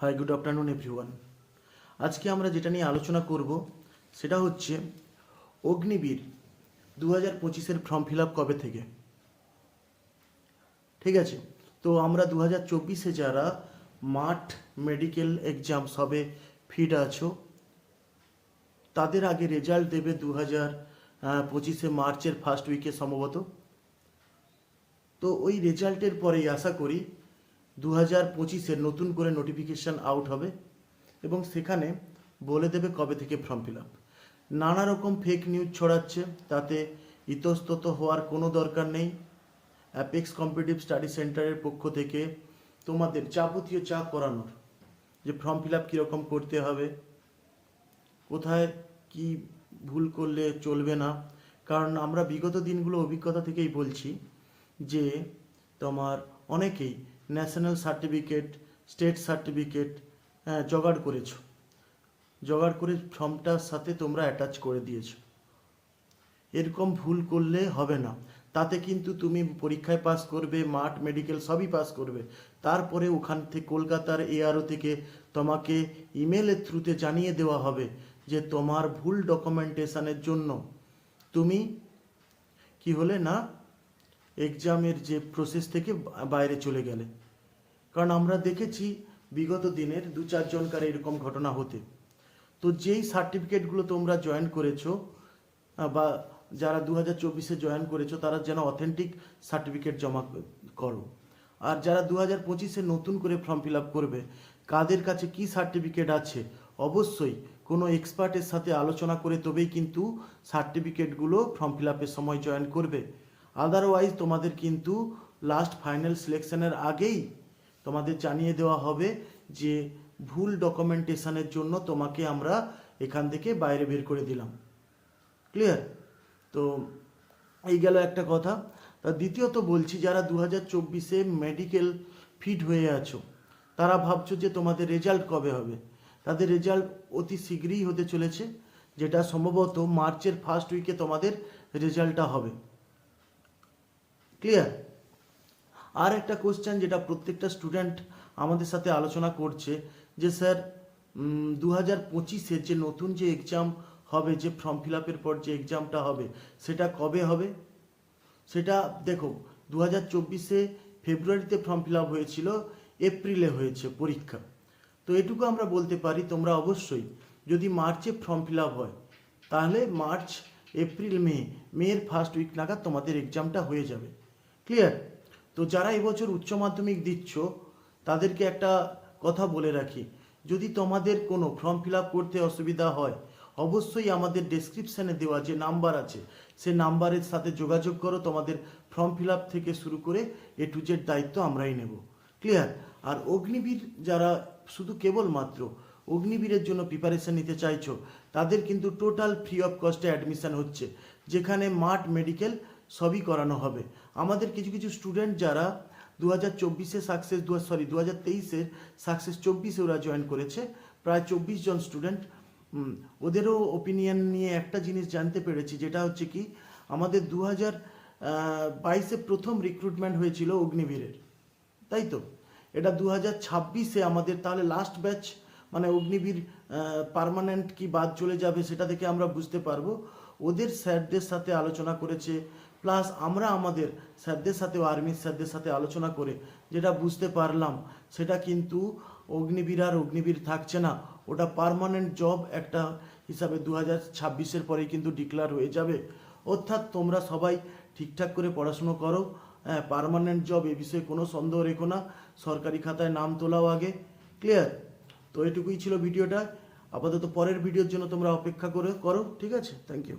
Hi good afternoon everyone আজকে আমরা যেটা নিয়ে আলোচনা করব, সেটা হচ্ছে অগ্নিবীর দু হাজার পঁচিশের ফর্ম ফিল আপ কবে থেকে? ঠিক আছে? তো আমরা দু হাজার চব্বিশে যারা মাঠ মেডিকেল এক্সাম সবে ফিট আছো, তাদের আগে রেজাল্ট দেবে দু হাজার পঁচিশে মার্চের ফার্স্ট উইকে সম্ভবত। তো ওই রেজাল্টের পরেই আশা করি দু হাজার পঁচিশের নতুন করে নোটিফিকেশান আউট হবে এবং সেখানে বলে দেবে কবে থেকে ফর্ম ফিল আপ নানা রকম ফেক নিউজ ছড়াচ্ছে, তাতে ইতস্তত হওয়ার কোনো দরকার নেই। অ্যাপেক্স কম্পিটিভ স্টাডি সেন্টারের পক্ষ থেকে তোমাদের যাবতীয় চা করানোর, যে ফর্ম ফিল আপ কীরকম করতে হবে, কোথায় কি ভুল করলে চলবে না, কারণ আমরা বিগত দিনগুলো অভিজ্ঞতা থেকেই বলছি যে তোমার অনেকেই ন্যাশনাল সার্টিফিকেট স্টেট সার্টিফিকেট হ্যাঁ জোগাড় করেছ। জোগাড় করে ফর্মটার সাথে তোমরা অ্যাটাচ করে দিয়েছ। এরকম ভুল করলে হবে না। তাতে কিন্তু তুমি পরীক্ষায় পাস করবে, মাঠ মেডিকেল সবই পাস করবে। তারপরে ওখান থেকে কলকাতার এআরও থেকে তোমাকে ইমেলের থ্রুতে জানিয়ে দেওয়া হবে যে তোমার ভুল ডকুমেন্টেশনের জন্য তুমি কি হলে না এক্সামের যে প্রসেস থেকে বাইরে চলে গেলে। কারণ আমরা দেখেছি বিগত দিনের দু চারজনকার এরকম ঘটনা হতে। তো যেই সার্টিফিকেটগুলো তোমরা জয়েন করেছ বা যারা দু হাজার চব্বিশে জয়েন করেছ, তারা যেন অথেন্টিক সার্টিফিকেট জমা করো। আর যারা দু হাজার পঁচিশে নতুন করে ফর্ম ফিল আপ করবে, কাদের কাছে কি সার্টিফিকেট আছে? অবশ্যই কোনো এক্সপার্টের সাথে আলোচনা করে তবেই কিন্তু সার্টিফিকেটগুলো ফর্ম ফিল আপের সময় জয়েন করবে। আদারওয়াইজ তোমাদের কিন্তু লাস্ট ফাইনাল সিলেকশনের আগেই তোমাদের জানিয়ে দেওয়া হবে যে ভুল ডকুমেন্টেশনের জন্য তোমাকে আমরা এখান থেকে বাইরে বের করে দিলাম। ক্লিয়ার তো এই গেল একটা কথা। তা দ্বিতীয়ত বলছি, যারা দু হাজার চব্বিশে মেডিকেল ফিট হয়ে আছো, তারা ভাবছ যে তোমাদের রেজাল্ট কবে হবে? তাদের রেজাল্ট অতি শীঘ্রই হতে চলেছে, যেটা সম্ভবত মার্চের ফার্স্ট উইকে তোমাদের রেজাল্টটা হবে। ক্লিয়ার আর একটা কোশ্চেন যেটা প্রত্যেকটা স্টুডেন্ট আমাদের সাথে আলোচনা করছে যে স্যার দু হাজার পঁচিশের যে নতুন যে এক্সাম হবে, যে ফর্ম ফিল আপের পর যে এক্সামটা হবে, সেটা কবে হবে? সেটা দেখো দু হাজার চব্বিশে ফেব্রুয়ারিতে ফর্ম ফিল আপ হয়েছিল, এপ্রিলে হয়েছে পরীক্ষা। তো এটুকু আমরা বলতে পারি, তোমরা অবশ্যই যদি মার্চে ফর্ম ফিল আপ হয়, তাহলে মার্চ, এপ্রিল, মে, মের ফার্স্ট উইক নাগাদ তোমাদের এক্সামটা হয়ে যাবে। ক্লিয়ার তো যারা এবছর উচ্চ মাধ্যমিক দিচ্ছ, তাদেরকে একটা কথা বলে রাখি। যদি তোমাদের কোনো ফর্ম ফিল করতে অসুবিধা হয়, অবশ্যই আমাদের ডেসক্রিপশানে দেওয়া যে নাম্বার আছে, সে নাম্বারের সাথে যোগাযোগ করো, তোমাদের ফর্ম ফিল থেকে শুরু করে এ টু জেড দায়িত্ব আমরাই নেব। ক্লিয়ার আর অগ্নিবীর যারা শুধু কেবলমাত্র অগ্নিবীরের জন্য প্রিপারেশন নিতে চাইছো, তাদের কিন্তু টোটাল ফ্রি অফ কস্টে অ্যাডমিশান হচ্ছে, যেখানে মাঠ মেডিকেল সবই করানো হবে। আমাদের কিছু কিছু স্টুডেন্ট যারা দু হাজার চব্বিশে সাকসেস দু সরি দু হাজার তেইশের সাকসেস চব্বিশে ওরা জয়েন করেছে, প্রায় চব্বিশ জন স্টুডেন্ট ওদেরও ওপিনিয়ন নিয়ে একটা জিনিস জানতে পেরেছি, যেটা হচ্ছে কি, আমাদের দু হাজার বাইশে প্রথম রিক্রুটমেন্ট হয়েছিল অগ্নিবীরের। তাই তো? এটা দু হাজার ছাব্বিশে আমাদের, তাহলে লাস্ট ব্যাচ মানে অগ্নিবীর পার্মানেন্ট কি বাদ চলে যাবে, সেটা থেকে আমরা বুঝতে পারব। ওদের স্যারদের সাথে আলোচনা করেছে প্লাস আমরা আমাদের স্যারদের সাথে আর্মির স্যারদের সাথে আলোচনা করে যেটা বুঝতে পারলাম, সেটা কিন্তু অগ্নিবীর আর অগ্নিবীর থাকছে না। ওটা পারমানেন্ট জব একটা হিসাবে দু হাজার ছাব্বিশের পরেই কিন্তু ডিক্লার হয়ে যাবে। অর্থাৎ তোমরা সবাই ঠিকঠাক করে পড়াশুনো করো। হ্যাঁ পার্মানেন্ট জব এ বিষয়ে কোনো সন্দেহ রেখো না। সরকারি খাতায় নাম তোলাও আগে। ক্লিয়ার তো এটুকুই ছিল ভিডিওটা। আপাতত পরের ভিডিওর জন্য তোমরা অপেক্ষা করে করো। ঠিক আছে? Thank you